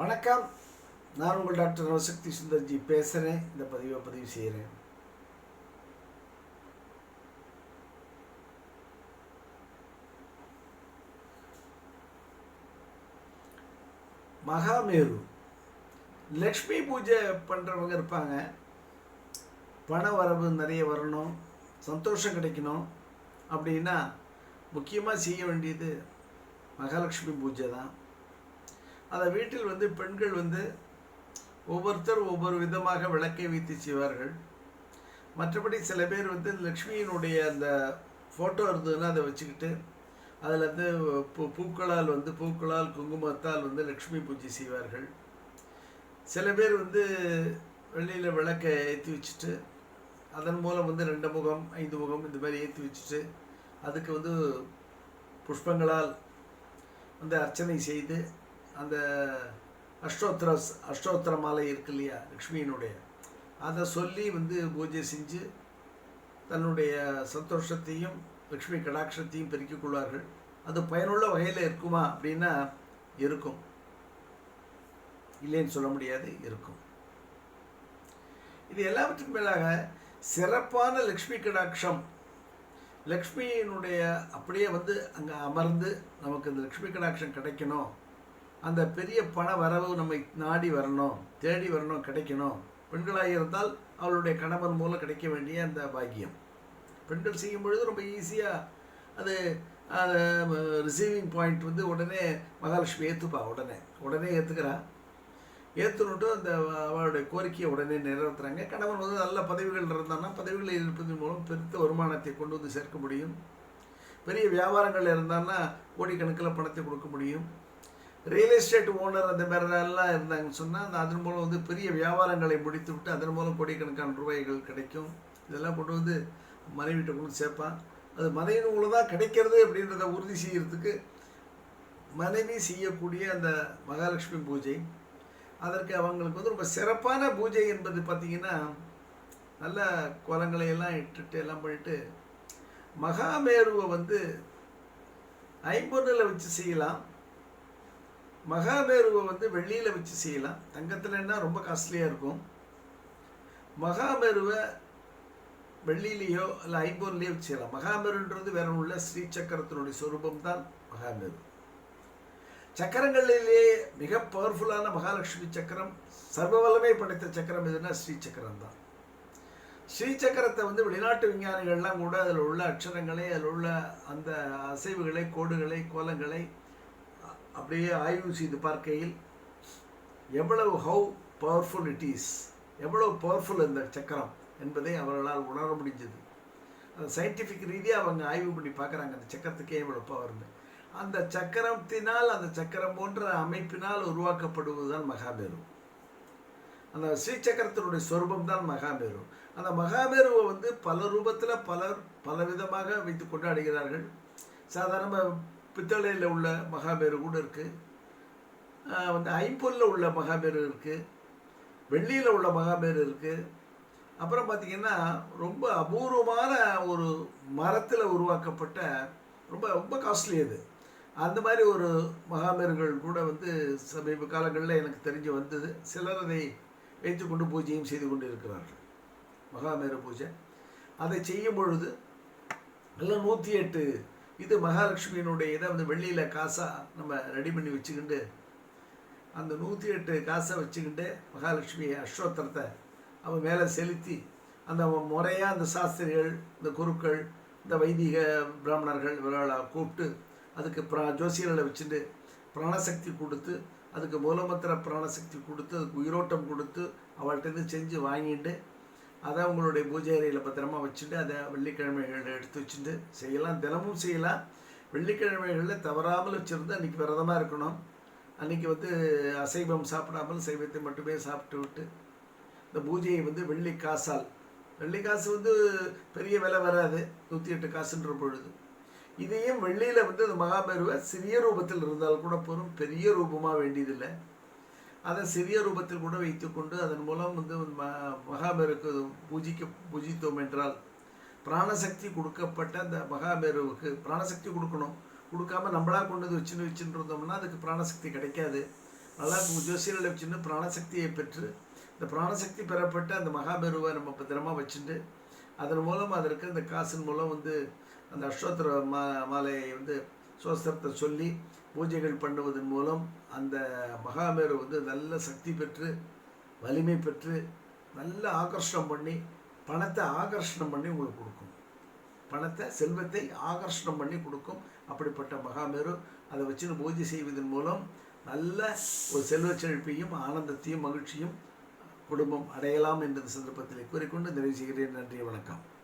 வணக்கம். நான் உங்கள் டாக்டர் நவசக்தி சுந்தர்ஜி பேசுகிறேன் இந்த பதிவை பதிவு செய்கிறேன் மகாமேரு. லக்ஷ்மி பூஜை பண்ணுறவங்க இருப்பாங்க. பண வரவு நிறைய வரணும். சந்தோஷம் கிடைக்கணும். அப்படின்னா முக்கியமாக செய்ய வேண்டியது மகாலட்சுமி பூஜை தான். அதை வீட்டில் வந்து பெண்கள் வந்து ஒவ்வொருத்தர் ஒவ்வொரு விதமாக விளக்கை வைத்து செய்வார்கள். மற்றபடி சில பேர் வந்து லக்ஷ்மியினுடைய அந்த ஃபோட்டோ இருந்ததுன்னா அதை வச்சுக்கிட்டு அதில் வந்து பூ பூக்களால் வந்து பூக்களால் குங்குமத்தால் வந்து லக்ஷ்மி பூஜை செய்வார்கள். சில பேர் வந்து வெளியில் விளக்கை ஏற்றி வச்சுட்டு அதன் மூலம் வந்து ரெண்டு முகம் ஐந்து முகம் இந்த மாதிரி ஏற்றி வச்சுட்டு அதுக்கு வந்து புஷ்பங்களால் வந்து அர்ச்சனை செய்து அந்த அஷ்டோத்திர அஷ்டோத்திர மாலை இருக்கு இல்லையா லக்ஷ்மியினுடைய. அதை சொல்லி வந்து பூஜை செஞ்சு தன்னுடைய சந்தோஷத்தையும் லக்ஷ்மி கடாட்சத்தையும் பெருக்கிக் கொள்வார்கள். அது பயனுள்ள வகையில் இருக்குமா அப்படின்னா இருக்கும். இல்லைன்னு சொல்ல முடியாது இருக்கும். இது எல்லாவற்றுக்கும் மேலாக சிறப்பான லக்ஷ்மி கடாட்சம். லக்ஷ்மியினுடைய அப்படியே வந்து அங்கே அமர்ந்து நமக்கு இந்த லக்ஷ்மி கடாட்சம் கிடைக்கணும். அந்த பெரிய பண வரவு நம்மை நாடி வரணும் தேடி வரணும் கிடைக்கணும். பெண்களாக இருந்தால் அவளுடைய கணவன் மூலம் கிடைக்க வேண்டிய அந்த பாக்கியம். பெண்கள் செய்யும் பொழுது ரொம்ப ஈஸியாக அது ரிசீவிங் பாயிண்ட் வந்து உடனே மகாலட்சுமி ஏற்றுப்பா உடனே. உடனே ஏற்றுக்கிறா ஏற்றுனுட்டு அந்த அவளுடைய கோரிக்கையை உடனே நிறைவேற்றுறாங்க கணவன் வந்து நல்ல பதவிகள் இருந்தான்னா பதவிகளில் இருப்பதன் மூலம் பெருத்த வருமானத்தை கொண்டு வந்து சேர்க்க முடியும். பெரிய வியாபாரங்கள் இருந்தான்னா கோடிக்கணக்கில் பணத்தை கொடுக்க முடியும். ரியல் எஸ்டேட் ஓனர் அந்த மாதிரிலாம் இருந்தாங்கன்னு சொன்னால் அந்த அதன் மூலம் வந்து பெரிய வியாபாரங்களை முடித்து விட்டு அதன் மூலம் கோடிக்கணக்கான ரூபாய்கள் கிடைக்கும். இதெல்லாம் கொண்டு வந்து மனைவிட்ட கொண்டு சேர்ப்பான். அது மனைவி மூலம் தான் கிடைக்கிறது அப்படின்றத உறுதி செய்கிறதுக்கு மனைவி செய்யக்கூடிய அந்த மகாலட்சுமி பூஜை. அதற்கு அவங்களுக்கு வந்து ரொம்ப சிறப்பான பூஜை என்பது பார்த்திங்கன்னா நல்ல கோலங்களை எல்லாம் இட்டுட்டு எல்லாம் பண்ணிட்டு மகாமேருவை வந்து ஐம்பொன்னில் வச்சு செய்யலாம். மகாமேருவை வந்து வெள்ளியில் வச்சு செய்யலாம். தங்கத்துலன்னா ரொம்ப காஸ்ட்லியாக இருக்கும். மகாமேருவை வெள்ளியிலேயோ இல்லை ஐம்பொன்லேயோ வச்சு செய்யலாம். மகாமேருன்றது வேற உள்ள ஸ்ரீ சக்கரத்தினுடைய சொரூபம் தான் மகாமேரு சக்கரங்களிலே மிக பவர்ஃபுல்லான மகாலட்சுமி சக்கரம் சர்வவல்லமை படைத்த சக்கரம் எதுனா ஸ்ரீ சக்கரம் தான். ஸ்ரீ சக்கரத்தை வந்து வெளிநாட்டு விஞ்ஞானிகள்லாம் கூட அதில் உள்ள அக்ஷரங்களை அதில் உள்ள அந்த அசைவுகளை கோடுகளை கோலங்களை அப்படியே ஆய்வு செய்து பார்க்கையில் எவ்வளவு ஹவு பவர்ஃபுல் இட் இஸ் எவ்வளவு பவர்ஃபுல் இந்த சக்கரம் என்பதை அவர்களால் உணர முடிஞ்சது. அந்த சயின்டிஃபிக் ரீதியாக அவங்க ஆய்வு பண்ணி பார்க்குறாங்க அந்த சக்கரத்துக்கே எவ்வளோ பவர்னு அந்த சக்கரத்தினால் அந்த சக்கரம் போன்ற அமைப்பினால் உருவாக்கப்படுவதுதான் மகாபேரும் அந்த ஸ்ரீசக்கரத்தினுடைய சொரூபம் தான் மகாமேரு அந்த மகாமேருவை வந்து பல ரூபத்தில் பலர் பலவிதமாக வைத்து கொண்டாடுகிறார்கள். சாதாரணமாக பித்தளையில் உள்ள மகாமேரு கூட இருக்குது வந்து ஐம்பொல்லில் உள்ள மகாமேரு இருக்குது வெள்ளியில் உள்ள மகாமேரு இருக்குது அப்புறம் பார்த்திங்கன்னா ரொம்ப அபூர்வமான ஒரு மரத்தில் உருவாக்கப்பட்ட ரொம்ப ரொம்ப காஸ்ட்லி அது. அந்த மாதிரி ஒரு மகாமேர்கள் கூட வந்து சமீப காலங்களில் எனக்கு தெரிஞ்சு வந்தது. சிலர் அதை வைத்துக்கொண்டு பூஜையும் செய்து கொண்டு இருக்கிறார்கள் மகாமேரு பூஜை. அதை செய்யும் பொழுது நல்ல நூற்றி எட்டு இது மகாலட்சுமியினுடைய இதை வந்து வெள்ளியில் காசாக நம்ம ரெடி பண்ணி வச்சுக்கிண்டு அந்த நூற்றி எட்டு காசை வச்சுக்கிட்டு மகாலட்சுமி அஸ்வத்திரத்தை அவன் மேலே செலுத்தி அந்த முறையாக அந்த சாஸ்திரிகள் இந்த குருக்கள் இந்த வைதிக பிராமணர்கள் இவர்களை கூப்பிட்டு அதுக்கு பிரா ஜோசியர்களை வச்சுட்டு பிராணசக்தி கொடுத்து அதுக்கு மூலமத்திர பிராணசக்தி கொடுத்து அதுக்கு உயிரோட்டம் கொடுத்து அவள்கிட்ட செஞ்சு வாங்கிட்டு அதை அவங்களுடைய பூஜை அறையில் பத்திரமா வச்சுட்டு அதை வெள்ளிக்கிழமைகளில் எடுத்து வச்சுட்டு செய்யலாம். தினமும் செய்யலாம். வெள்ளிக்கிழமைகளில் தவறாமல் வச்சுருந்து அன்றைக்கி விரதமாக இருக்கணும். அன்றைக்கி வந்து அசைவம் சாப்பிடாமல் சைவத்தை மட்டுமே சாப்பிட்டு விட்டு இந்த பூஜையை வந்து வெள்ளி காசால். வெள்ளி காசு வந்து பெரிய விலை வராது. நூற்றி எட்டு காசுன்ற பொழுது. இதையும் வெள்ளியில் வந்து அந்த மகாபேருவை சிறிய ரூபத்தில் இருந்தால் கூட போதும். பெரிய ரூபமாக வேண்டியதில்லை. அதை சிறிய ரூபத்தில் கூட வைத்துக்கொண்டு அதன் மூலம் வந்து ம மகாபேருக்கு பூஜிக்க பூஜித்தோம் என்றால் பிராணசக்தி கொடுக்கப்பட்ட அந்த மகாபேருவுக்கு பிராணசக்தி கொடுக்கணும். கொடுக்காம நம்மளாக கொண்டு வந்து வச்சுன்னு வச்சுட்டு இருந்தோம்னா அதுக்கு பிராணசக்தி கிடைக்காது. நல்லா ஜோசியர்களை வச்சுன்னு பிராணசக்தியை பெற்று இந்த பிராணசக்தி பெறப்பட்ட அந்த மகாபேருவை நம்ம பத்திரமா வச்சுட்டு அதன் மூலம் அதற்கு அந்த காசின் மூலம் வந்து அந்த அஸ்வத்திர மா மாலையை வந்து சோஸ்திரத்தை சொல்லி பூஜைகள் பண்ணுவதன் மூலம் அந்த மகாமேரு வந்து நல்ல சக்தி பெற்று வலிமை பெற்று நல்ல ஆகர்ஷணம் பண்ணி பணத்தை ஆகர்ஷணம் பண்ணி உங்களுக்கு கொடுக்கும். பணத்தை செல்வத்தை ஆகர்ஷணம் பண்ணி கொடுக்கும் அப்படிப்பட்ட மகாமேரு. அதை வச்சு பூஜை செய்வதன் மூலம் நல்ல ஒரு செல்வ செழிப்பையும் ஆனந்தத்தையும் மகிழ்ச்சியும் குடும்பம் அடையலாம் என்ற சந்தர்ப்பத்தில் கூறிக்கொண்டு நிறைவு செய்கிறேன். நன்றி வணக்கம்.